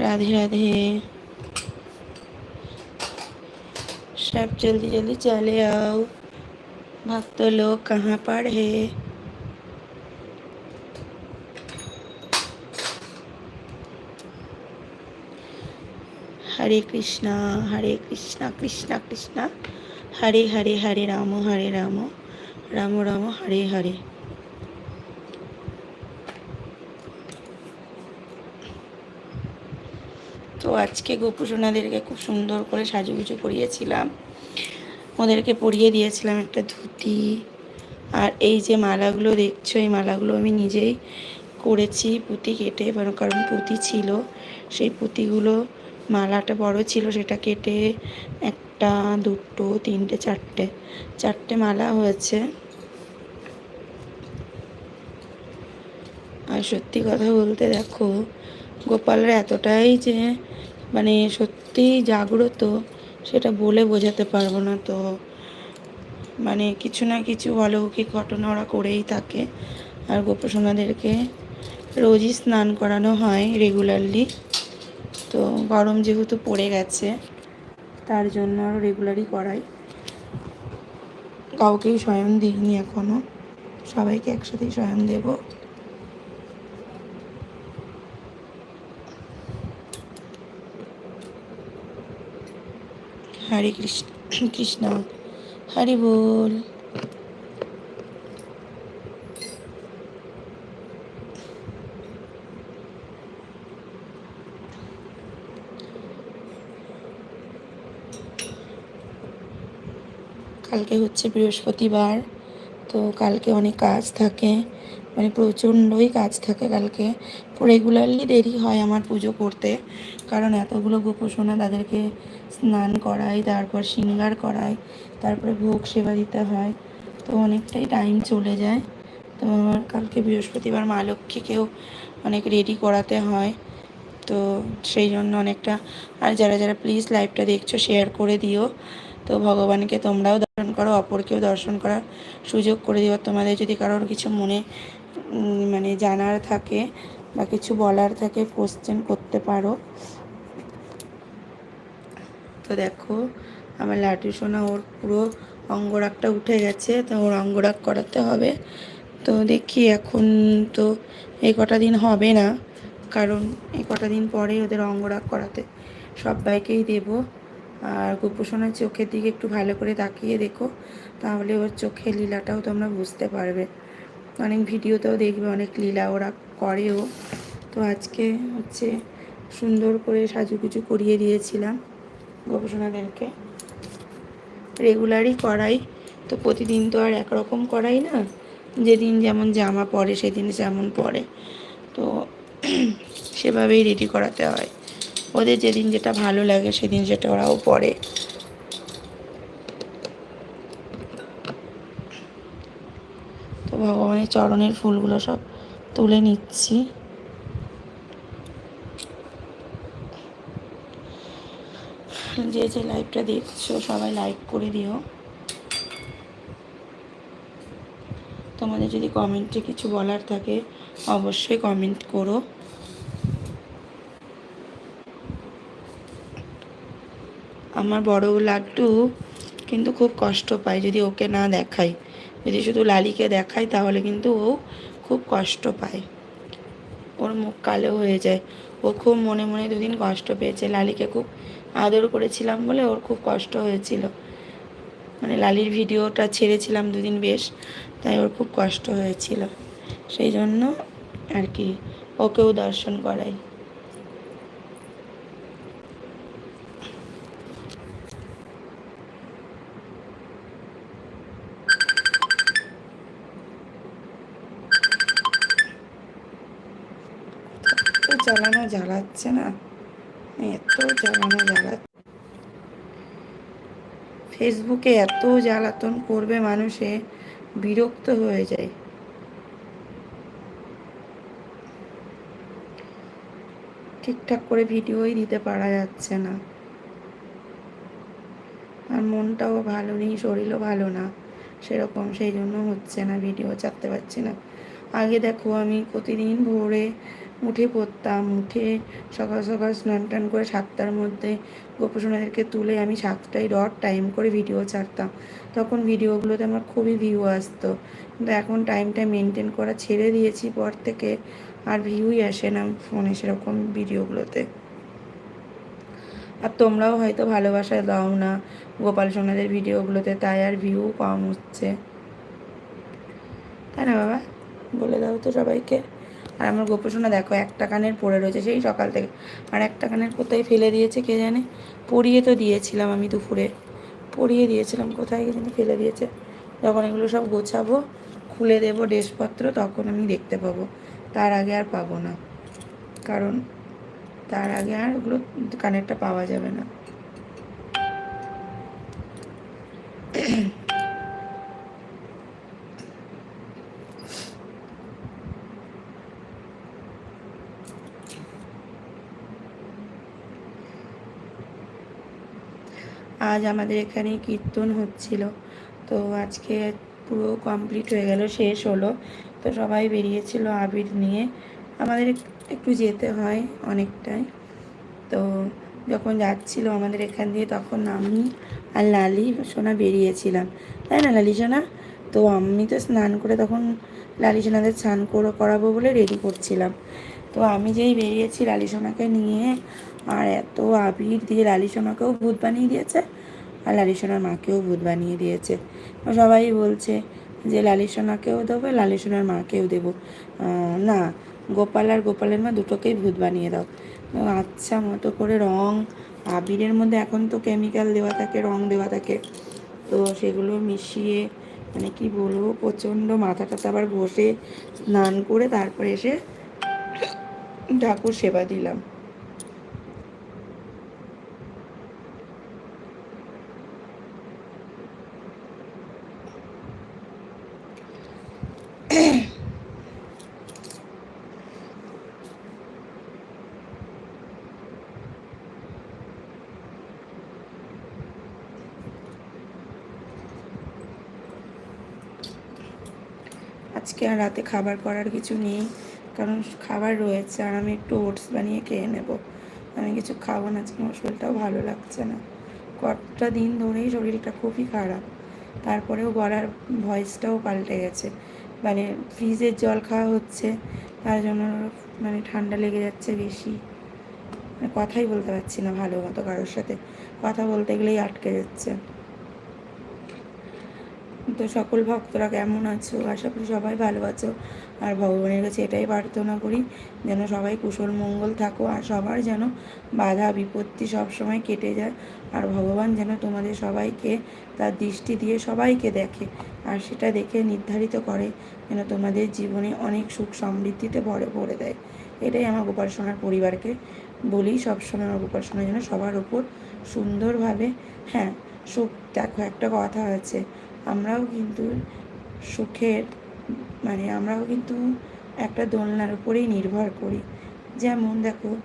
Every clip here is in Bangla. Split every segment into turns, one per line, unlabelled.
राधे राधे सब जल्दी जल्दी चले आओ भक्त लोग कहाँ पर है हरे कृष्णा हरे कृष्णा कृष्णा कृष्णा हरे हरे हरे राम हरे राम রাম রাম হরে হরে আজকে গোপুসোনাদেরকে খুব সুন্দর করে সাজুগুজু করিয়েছিলাম। ওদেরকে পরিয়ে দিয়েছিলাম একটা ধুতি। আর এই যে মালাগুলো দেখছ, এই মালাগুলো আমি নিজেই করেছি পুঁতি কেটে কারণ পুঁতি ছিল। সেই পুঁতিগুলো মালাটা বড় ছিল, সেটা কেটে একটা, দুটো, তিনটে, চারটে চারটে মালা হয়েছে। আর সত্যি কথা বলতে দেখো, গোপালরা এতটাই যে মানে সত্যি জাগ্রত, সেটা বলে বোঝাতে পারব না তো। মানে কিছু না কিছু অলৌকিক ঘটনা ওরা করেই থাকে। আর গোপসোনাদেরকে রোজই স্নান করানো হয় রেগুলারলি তো গরম যেহেতু পড়ে গেছে, তার জন্য আরও রেগুলারই করাই। কাউকেই স্বয়ং দিইনি এখনও সবাইকে একসাথেই স্বয়ং দেবো। হরে কৃষ্ণ কৃষ্ণ হরি বল। কালকে হচ্ছে বৃহস্পতিবার তো কালকে অনেক কাজ থাকে। মানে প্রচণ্ডই কাজ থাকে কালকে। রেগুলারলি দেরি হয় আমার পুজো করতে। কারণ এতগুলো গোপোষণা তাদেরকে স্নান করাই তারপর শৃঙ্গার করাই তারপরে ভোগ সেবা দিতে হয়। তো অনেকটাই টাইম চলে যায়। তো আমার কালকে বৃহস্পতিবার মা লক্ষ্মীকেও অনেক রেডি করাতে হয়। তো সেই জন্য অনেকটা, আর যারা যারা প্লিজ লাইভটা দেখছ শেয়ার করে দিও। তো ভগবানকে তোমরাও দর্শন করো, অপরকেও দর্শন করার সুযোগ করে দিও। তোমাদের যদি কারোর কিছু মনে মানে জানার থাকে বা কিছু বলার থাকে কোশ্চেন করতে পারো। তো দেখো, আমার লাটু সোনা ওর পুরো অঙ্গরাগটা উঠে গেছে, তো ওর অঙ্গরাগ করাতে হবে। তো দেখি এখন তো এই কটা দিন হবে না, কারণ এই কটা দিন পরে ওদের অঙ্গরাগ করাতে সবাইকেই দেব। আর গোপোষণার চোখের দিকে একটু ভালো করে তাকিয়ে দেখো, তাহলে ওর চোখের লীলাটাও তোমরা বুঝতে পারবে। অনেক ভিডিওতেও দেখবে, অনেক লীলা ওরা করেও। তো আজকে হচ্ছে সুন্দর করে সাজুগুজু করিয়ে দিয়েছিলাম গবেষণাদেরকে রেগুলারই করাই, তো প্রতিদিন তো আর একরকম করাই না। যেদিন যেমন জামা পরে, সেদিন যেমন পরে। তো সেভাবেই রেডি করাতে হয়। ওদের যেদিন যেটা ভালো লাগে, সেদিন সেটা ওরাও পরে তো ভগবানের চরণের ফুলগুলো সব তুলে নিচ্ছি। যে যে লাইভটা দেখছ, সবাই লাইক করে দিও। তোমাদের যদি কমেন্টে কিছু বলার থাকে, অবশ্যই কমেন্ট করো। আমার বড় লাড্ডু কিন্তু খুব কষ্ট পায় যদি ওকে না দেখাই। যদি শুধু লালিকে দেখাই তাহলে কিন্তু ও খুব কষ্ট পায়। ওর মুখ কালো হয়ে যায়। ও খুব মনে মনে দুদিন কষ্ট পেয়েছে। লালিকে খুব আদর করেছিলাম বলে ওর খুব কষ্ট হয়েছিল। মানে লালির ভিডিওটা ছেড়েছিলাম দুদিন বেশ, তাই ওর খুব কষ্ট হয়েছিল। সেই জন্য আর কি ওকেও দর্শন করাই। জ্বালানো জ্বালাচ্ছে না। এত জ্বালানো জ্বালাচ্ছে। ফেসবুকে এত জ্বালাতন করবে মানুষে, বিরক্ত হয়ে যায়। ঠিকঠাক করে ভিডিওই দিতে পারা যাচ্ছে না। আর মনটাও ভালো নেই, শরীরও ভালো না। সেরকম সেই জন্য হচ্ছে না ভিডিও, চাপতে পারছি না। আগে দেখো আমি প্রতিদিন ভোরে উঠে পড়তাম, উঠে সকাল সকাল স্নান টান করে সাতটার মধ্যে গোপসোনাদেরকে তুলে আমি সাতটায় ডট টাইম করে ভিডিও ছাড়তাম। তখন ভিডিওগুলোতে আমার খুবই ভিউ আসতো। কিন্তু এখন টাইমটা মেনটেন করা ছেড়ে দিয়েছি পর থেকে, আর ভিউই আসে না ফোনে সেরকম ভিডিওগুলোতে আর তোমরাও হয়তো ভালোবাসা দাও না গোপাল সোনাদের ভিডিওগুলোতে তাই আর ভিউ কম হচ্ছে। তাই না বাবা? বলে দাও তো সবাইকে। আর আমার গোপসোনা দেখো, একটা কানের পড়ে রয়েছে, সেই সকাল থেকে। আর একটা কানের কোথায় ফেলে দিয়েছে, কে জানে? পরিয়ে তো দিয়েছিলাম আমি দুপুরে। পরিয়ে দিয়েছিলাম, কোথায় কিন্তু ফেলে দিয়েছে। যখন এগুলো সব গোছাবো, খুলে দেবো ড্রেসপত্র, তখন আমি দেখতে পাবো। তার আগে আর পাবো না। কারণ তার আগে আর ওগুলো কানেরটা পাওয়া যাবে না। আজ আমাদের এখানে কীর্তন হচ্ছিল। তো আজকে পুরো কমপ্লিট হয়ে গেল, শেষ হলো। তো সবাই বেরিয়েছিল আবির নিয়ে। আমাদের একটু যেতে হয় অনেকটাই। তো যখন যাচ্ছিল আমাদের এখান দিয়ে তখন আমি আর লালি, সোনা বেরিয়েছিলাম। তাই না লালি সোনা? তো আমি তো স্নান করে তখন লালি সোনাদের স্নান করে, করাবো বলে রেডি করছিলাম। তো আমি যেই বেরিয়েছি লালি সোনাকে নিয়ে আর এত আবির দিয়ে লালি সোনাকেও ভূত বানিয়ে দিয়েছে, আর লালি সোনার মাকেও ভূত বানিয়ে দিয়েছে। সবাই বলছে যে লালি সোনাকেও দেবো সোনার মাকেও দেবো। না, গোপাল আর গোপালের মা দুটোকেই ভূত বানিয়ে দাও। আচ্ছা মতো করে রং, আবিরের মধ্যে এখন তো কেমিক্যাল দেওয়া থাকে, রং দেওয়া থাকে। তো সেগুলো মিশিয়ে মানে কি বলব, প্রচণ্ড মাথাটাতে আবার ঘষে স্নান করে তারপরে এসে ঠাকুর সেবা দিলাম। আজকে আর রাতে খাবার করার কিছু নেই, কারণ খাবার রয়েছে আর আমি একটু ওটস বানিয়ে খেয়ে নেব। আমি কিছু খাব না, আজকে আমার শরীরটাও ভালো লাগছে না। কটা দিন ধরেই শরীরটা খুবই খারাপ। তারপরেও গলার ভয়েসটাও পাল্টে গেছে। মানে ফ্রিজের জল খাওয়া হচ্ছে, তার জন্য মানে ঠান্ডা লেগে যাচ্ছে বেশি। মানে কথাই বলতে পারছি না ভালো মতো কারোর সাথে। কথা বলতে গেলেই আটকে যাচ্ছে। তো সকল ভক্তরা কেমন আছো? আশা করি সবাই ভালো আছো। আর ভগবানের কাছে এটাই প্রার্থনা করি, যেন সবাই কুশল মঙ্গল থাকো, আর সবার যেন বাধা বিপত্তি সব সময় কেটে যায়। আর ভগবান যেন তোমাদের সবাইকে তার দৃষ্টি দিয়ে সবাইকে দেখে, আর সেটা দেখে নির্ধারিত করে, যেন তোমাদের জীবনে অনেক সুখ সমৃদ্ধিতে ভরে ভরে দেয়। এটাই আমার গোপাল সোনার পরিবারকে বলি। সবসময় আমার গোপাল যেন সবার ওপর সুন্দরভাবে হ্যাঁ সুখ, দেখো একটা কথা আছে আমরাও কিন্তু সুখের মানে আমরাও কিন্তু একটা দোলনার উপরেই নির্ভর করি। যেমন দেখো,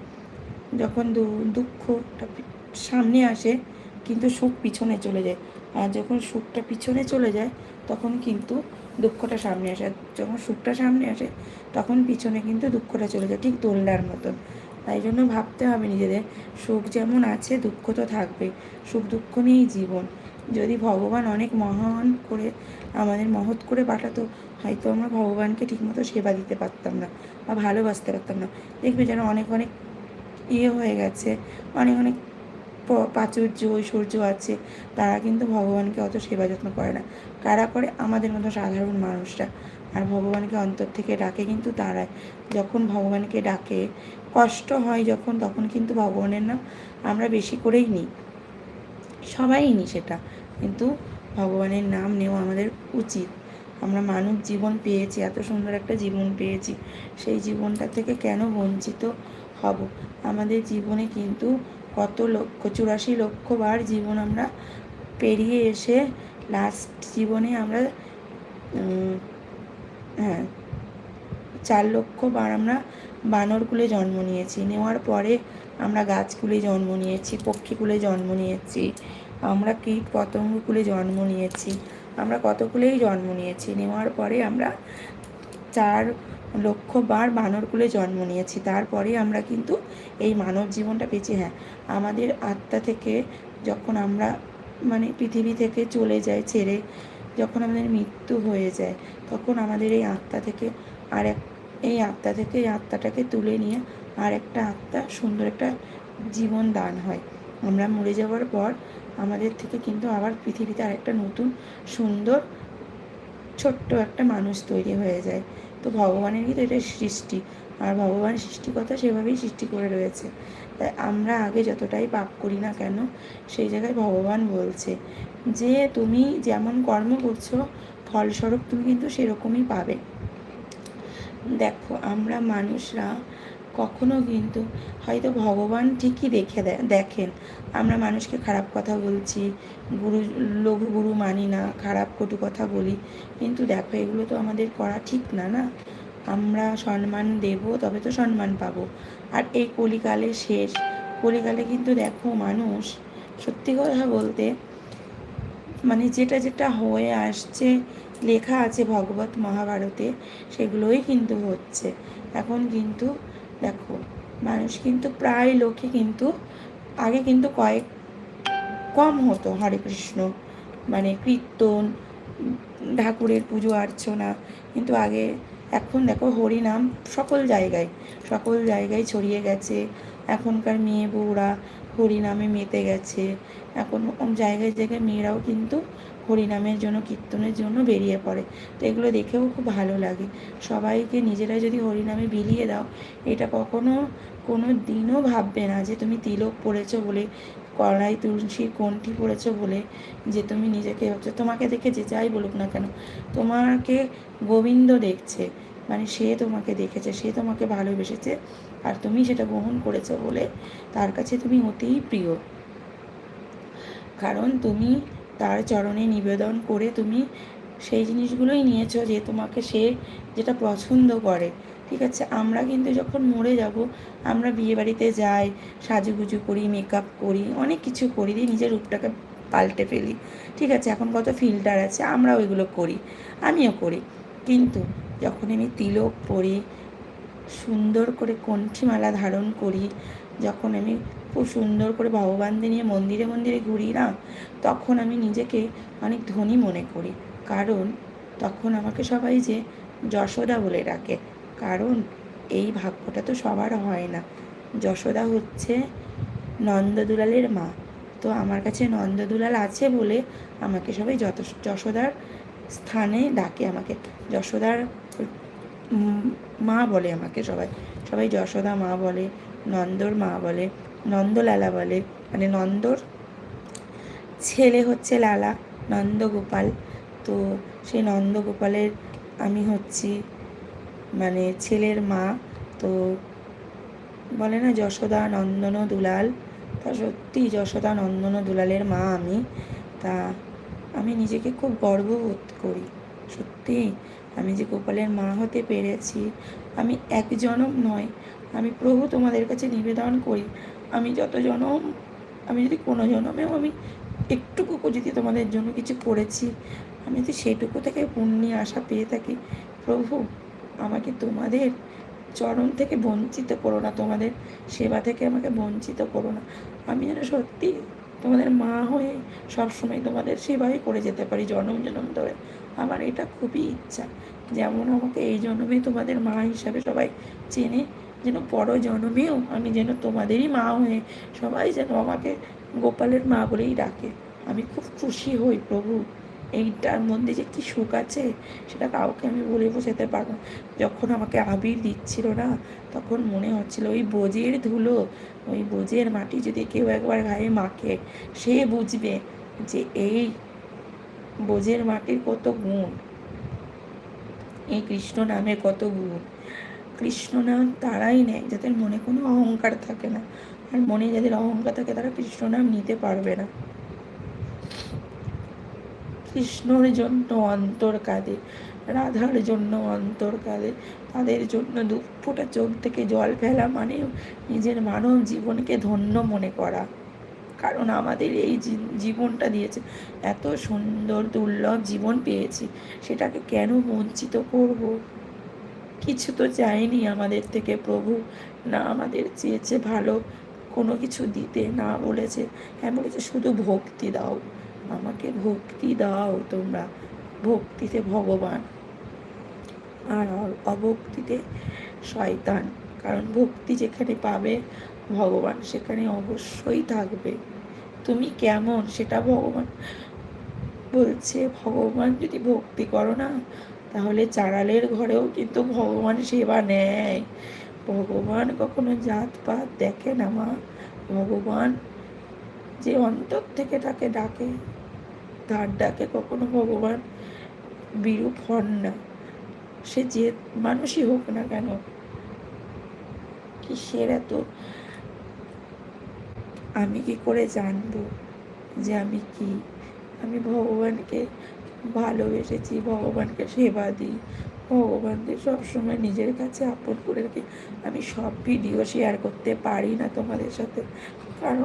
যখন দুঃখটা সামনে আসে কিন্তু সুখ পিছনে চলে যায়। আর যখন সুখটা পিছনে চলে যায়, তখন কিন্তু দুঃখটা সামনে আসে। যখন সুখটা সামনে আসে, তখন পিছনে কিন্তু দুঃখটা চলে যায়, ঠিক দোলনার মতন। তাই জন্য ভাবতে হবে নিজেদের, সুখ যেমন আছে, দুঃখ তো থাকবে সুখ দুঃখ নিয়েই জীবন। যদি ভগবান অনেক মহান করে আমাদের মহৎ করে পাঠাতো, হয়তো আমরা ভগবানকে ঠিকমতো সেবা দিতে পারতাম না বা ভালোবাসতে পারতাম না। দেখবে যেন অনেক অনেক ইয়ে হয়ে গেছে, অনেক অনেক প্রাচুর্য, ঐশ্বর্য আছে, তারা কিন্তু ভগবানকে অত সেবা যত্ন করে না। কারা করে? আমাদের মতো সাধারণ মানুষরা। আর ভগবানকে অন্তর থেকে ডাকে কিন্তু তারাই। যখন ভগবানকে ডাকে, কষ্ট হয় যখন, তখন কিন্তু ভগবানের নাম আমরা বেশি করেই নিই। সবাই নি সেটা। কিন্তু ভগবানের নাম নেওয়া আমাদের উচিত। আমরা মানুষ জীবন পেয়েছি, এত সুন্দর একটা জীবন পেয়েছি। সেই জীবনটা থেকে কেন বঞ্চিত হব? আমাদের জীবনে কিন্তু কত লক্ষ, চুরাশি লক্ষ বার জীবন আমরা পেরিয়ে এসে লাস্ট জীবনে আমরা চার লক্ষ বার আমরা বানরকুলে জন্ম নিয়েছি। নেওয়ার পরে আমরা গাছকুলে জন্ম নিয়েছি পক্ষীকুলে জন্ম নিয়েছি, আমরা কীট পতঙ্গকুলে জন্ম নিয়েছি, আমরা কতগুলোই জন্ম নিয়েছি। নেওয়ার পরে আমরা চার লক্ষবার বানরকুলে জন্ম নিয়েছি। তারপরে আমরা কিন্তু এই মানব জীবনটা পেয়েছি হ্যাঁ। আমাদের আত্মা থেকে যখন আমরা মানে পৃথিবী থেকে চলে যাই ছেড়ে, যখন আমাদের মৃত্যু হয়ে যায়, তখন আমাদের এই আত্মা থেকে আর এক এই আত্মা থেকে এই আত্মাটাকে তুলে নিয়ে আর একটা আত্মা সুন্দর একটা জীবন দান হয়। আমরা মরে যাওয়ার পর আমাদের থেকে কিন্তু আবার পৃথিবীতে আরেকটা নতুন, সুন্দর, ছোট্ট একটা মানুষ তৈরি হয়ে যায়। তো ভগবানেরই তো এটা সৃষ্টি আর ভগবান সৃষ্টিকতা সেভাবেই সৃষ্টি করে রয়েছে। তাই আমরা আগে যতটাই পাপ করি না কেন, সেই জায়গায় ভগবান বলছে যে, তুমি যেমন কর্ম করছ, ফলস্বরূপ তুমি কিন্তু সেরকমই পাবে। দেখো, আমরা মানুষরা কখনো কিন্তু হয়তো ভগবান ঠিকই দেখে দেখেন। আমরা মানুষকে খারাপ কথা বলছি, গুরু লঘু গুরু মানি না, খারাপ কটু কথা বলি, কিন্তু দেখো, এগুলো তো আমাদের করা ঠিক না না? আমরা সম্মান দেব, তবে তো সম্মান পাবো। আর এই কলিকালে শেষ, কলিকালে কিন্তু দেখো মানুষ, সত্যি কথা বলতে মানে যেটা যেটা হয়ে আসছে লেখা আছে ভগবত মহাভারতে, সেগুলোই কিন্তু হচ্ছে। এখন কিন্তু দেখো, মানুষ কিন্তু প্রায় লোকে কিন্তু, আগে কিন্তু কয়েক কম হতো হরে কৃষ্ণ মানে কীর্তন, ঠাকুরের পুজো, অর্চনা, কিন্তু আগে এখন দেখো হরিনাম সকল জায়গায় সকল জায়গায় ছড়িয়ে গেছে। এখনকার মেয়ে বউরা হরিনামে মেতে গেছে। এখন জায়গায় জায়গায় মেয়েরাও কিন্তু হরিনামের জন্য, কীর্তনের জন্য বেরিয়ে পড়ে। তো এগুলো দেখেও খুব ভালো লাগে। সবাইকে নিজেরা যদি হরিনামে বিলিয়ে দাও, এটা কখনো কোনো দিনও ভাববে না যে তুমি তিলক পড়েছো বলে, কড়াই তুলসীর কণ্ঠি পড়েছো বলে, যে তুমি নিজেকে ভাবছ। তোমাকে দেখে যে যাই বলুক না কেন, তোমাকে গোবিন্দ দেখছে। মানে সে তোমাকে দেখেছে, সে তোমাকে ভালোবেসেছে, আর তুমি সেটা গ্রহণ করেছ বলে তার কাছে তুমি অতিই প্রিয়। কারণ তুমি তার চরণে নিবেদন করে তুমি সেই জিনিসগুলোই নিয়েছো যে তোমাকে সে যেটা পছন্দ করে। ঠিক আছে? আমরা কিন্তু যখন মরে যাব, আমরা বিয়ে বাড়িতে যাই, সাজুগুজু করি মেকআপ করি, অনেক কিছু করি, দিয়ে নিজের রূপটাকে পাল্টে ফেলি। ঠিক আছে? এখন কত ফিল্টার আছে, আমরাও ওইগুলো করি, আমিও করি। কিন্তু যখন আমি তিলক পরি, সুন্দর করে কণ্ঠিমালা ধারণ করি, যখন আমি খুব সুন্দর করে ভগবানদের নিয়ে মন্দিরে মন্দিরে ঘুরি না, তখন আমি নিজেকে অনেক ধনী মনে করি। কারণ তখন আমাকে সবাই যে যশোদা বলে ডাকে। কারণ এই ভাগ্যটা তো সবার হয় না। যশোদা হচ্ছে নন্দদুলালের মা। তো আমার কাছে নন্দদুলাল আছে বলে আমাকে সবাই যত যশোদার স্থানে ডাকে আমাকে। যশোদার মা বলে আমাকে সবাই। সবাই যশোদা মা বলে, নন্দর মা বলে। নন্দলালা বলে। মানে নন্দর ছেলে হচ্ছে লালা, নন্দগোপাল। তো সেই নন্দগোপালের আমি হচ্ছি মানে ছেলের মা। তো বলে না, যশোদা নন্দন দুলাল। তা সত্যি যশোদা নন্দন দুলালের মা আমি। তা আমি নিজেকে খুব গর্ববোধ করি। সত্যি, আমি যে গোপালের মা হতে পেরেছি, আমি এক জনম নয় আমি প্রভু তোমাদের কাছে নিবেদন করি। আমি যত জনম, আমি যদি কোনো জনমেও আমি একটুকু যদি তোমাদের জন্য কিছু করেছি, আমি যদি সেটুকু থেকে পুণ্যি আশা পেয়ে থাকি, প্রভু, আমাকে তোমাদের চরণ থেকে বঞ্চিত করো না, তোমাদের সেবা থেকে আমাকে বঞ্চিত করো না। আমি যেন সত্যি তোমাদের মা হয়ে সবসময় তোমাদের সেবাই করে যেতে পারি জনম জনম ধরে। আমার এটা খুবই ইচ্ছা। যেমন আমাকে এই জন্মে তোমাদের মা হিসাবে সবাই চেনে যেন পর জন্মেও আমি যেন তোমাদেরই মা হয়ে, সবাই যেন আমাকে গোপালের মা বলেই ডাকে। আমি খুব খুশি হই প্রভু। এইটার মধ্যে যে কী সুখ আছে, সেটা কাউকে আমি বলে বোঝাতে পারব যখন আমাকে আবির দিচ্ছিল না, তখন মনে হচ্ছিল ওই বোঝের ধুলো, ওই বোঝের মাটি যদি কেউ একবার গায়ে মাখে, সে বুঝবে যে এই বোঝের মাটির কত গুণ, এই কৃষ্ণ নামে কত গুণ। কৃষ্ণ নাম তারাই নেয়, যাদের মনে কোনো অহংকার থাকে না। আর মনে যাদের অহংকার থাকে, তারা কৃষ্ণ নাম নিতে পারবে না। কৃষ্ণর জন্য অন্তর কাঁদে, রাধার জন্য অন্তর কাঁদে, তাদের জন্য দু ফোঁটা চোখ থেকে জল ফেলা মানে নিজের মানব জীবনকে ধন্য মনে করা। কারণ আমাদের এই জীবনটা দিয়েছে, এত সুন্দর, দুর্লভ জীবন পেয়েছি, সেটাকে কেন বঞ্চিত করব? কিছু তো চাইনি আমাদের থেকে প্রভু। না, আমাদের চেয়েছে ভালো। কোনো কিছু দিতে না বলেছে। হ্যাঁ বলেছে, শুধু ভক্তি দাও। আমাকে ভক্তি দাও তোমরা। ভক্তিতে ভগবান। আর অভক্তিতে শয়তান। কারণ ভক্তি যেখানে পাবে, ভগবান সেখানে অবশ্যই থাকবে। তুমি কেমন? সেটা ভগবান বলছে। ভগবান যদি ভক্তি করো না তাহলে চারালের ঘরেও কিন্তু ভগবান সেবা নেয়। ভগবান কখনো জাতপাত দেখে না, মা। ভগবান যে অন্তর থেকে তাকে ডাকে, তার ডাকে কখনো ভগবান বিরূপ হন না। সে যে মানুষই হোক না কেন, কিসের এত? আমি কি করে জানব যে আমি কি? আমি ভগবানকে ভালোবেসেছি, ভগবানকে সেবা দিই। ভগবানকে সবসময় নিজের কাছে আপন করে রাখি। আমি সব ভিডিও শেয়ার করতে পারি না তোমাদের সাথে। কারণ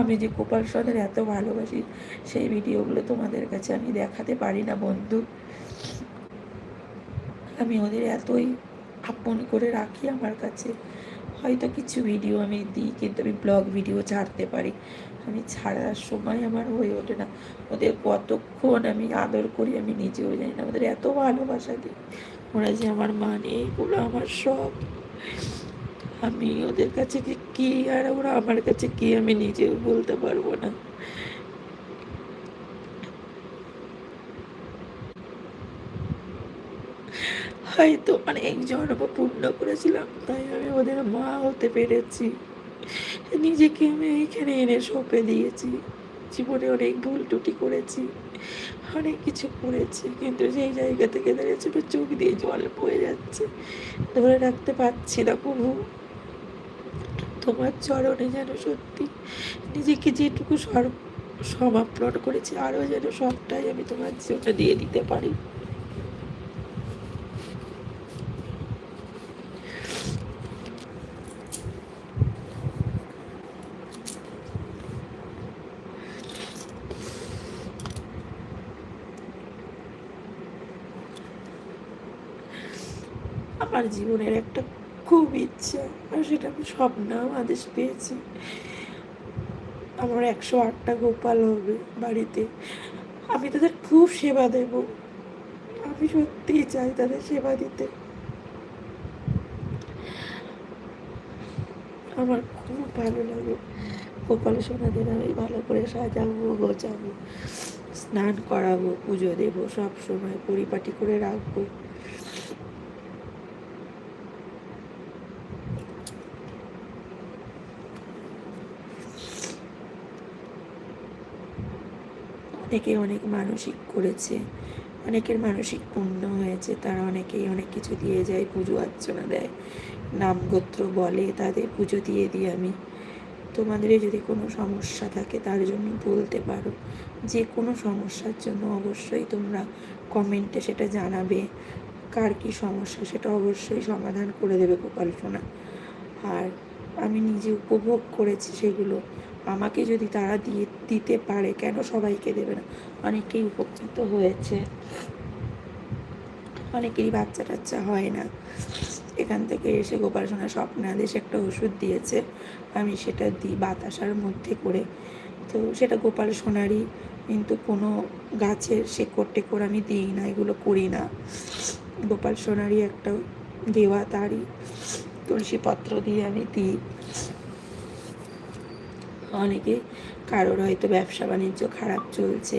আমি যে গোপাল সোনার এত ভালোবাসি, সেই ভিডিওগুলো তোমাদের কাছে আমি দেখাতে পারি না, বন্ধু। আমি ওদের এতই আপন করে রাখি আমার কাছে। হয়তো কিছু ভিডিও আমি দিই, কিন্তু আমি ব্লগ ভিডিও ছাড়তে পারি। আমি ছাড়ার সময় আমার হয়ে ওঠে না। ওদের কতক্ষণ আমি আদর করি আমি নিজেও জানি না। ওদের এত ভালোবাসা দিই। ওরা যে আমার মানে এগুলো আমার সব। আমি ওদের কাছে যে কী আর ওরা আমার কাছে কি আমি নিজেও বলতে পারব না। হয়তো অনেক জন্ম পূর্ণ করেছিলাম, তাই আমি ওদের মা হতে পেরেছি। নিজেকে আমি এইখানে এনে সঁপে দিয়েছি। জীবনে অনেক ভুল টুটি করেছি, অনেক কিছু করেছি, কিন্তু সেই জায়গা থেকে দাঁড়িয়ে ছোট চোখ দিয়ে জল বয়ে যাচ্ছে। ধরে রাখতে পারছি না প্রভু তোমার চরণে যেন সত্যি নিজেকে যেটুকু সর সমাপন করেছি, আরও যেন সবটাই আমি তোমার জন্য দিয়ে দিতে পারি। আমার জীবনের একটা খুব ইচ্ছা, আর সেটা আমি সব স্বপ্নেও আদেশ পেয়েছি। আমার একশো আটটা গোপাল হবে বাড়িতে। আমি তাদের খুব সেবা দেব। আমি সত্যিই চাই তাদের সেবা দিতে। আমার খুব ভালো লাগে। গোপাল সোনাদের আমি ভালো করে সাজাবো, গোছাবো, স্নান করাবো, পুজো দেবো সব সময়, পরিপাটি করে রাখব। অনেকে অনেক মানসিক করেছে, অনেকের মানসিক পূর্ণ হয়েছে, তারা অনেকেই অনেক কিছু দিয়ে যায়, পুজো অর্চনা দেয়, নাম গোত্র বলে তাদের পুজো দিয়ে দিই আমি। তোমাদের যদি কোনো সমস্যা থাকে তার জন্য বলতে পারো। যে কোনো সমস্যার জন্য অবশ্যই তোমরা কমেন্টে সেটা জানাবে। কার কী সমস্যা সেটা অবশ্যই সমাধান করে দেবে গোপালসোনা আর আমি নিজে উপভোগ করেছি সেগুলো। আমাকে যদি তারা দিয়ে দিতে পারে, কেন সবাইকে দেবে না? অনেকেই উপকৃত হয়েছে। অনেকেরই বাচ্চা টাচ্চা হয় না। এখান থেকে এসে গোপাল সোনা স্বপ্নাদেশ একটা ওষুধ দিয়েছে। আমি সেটা দিই বাতাসার মধ্যে করে। তো সেটা গোপাল সোনারই, কিন্তু কোনো গাছের শেকড় টেকড় আমি দিই না, এগুলো করি না। গোপাল সোনারই একটা দেওয়া তারই তুলসী পত্র দিয়ে আমি দিই। অনেকে কারোর হয়তো ব্যবসা বাণিজ্য খারাপ চলছে।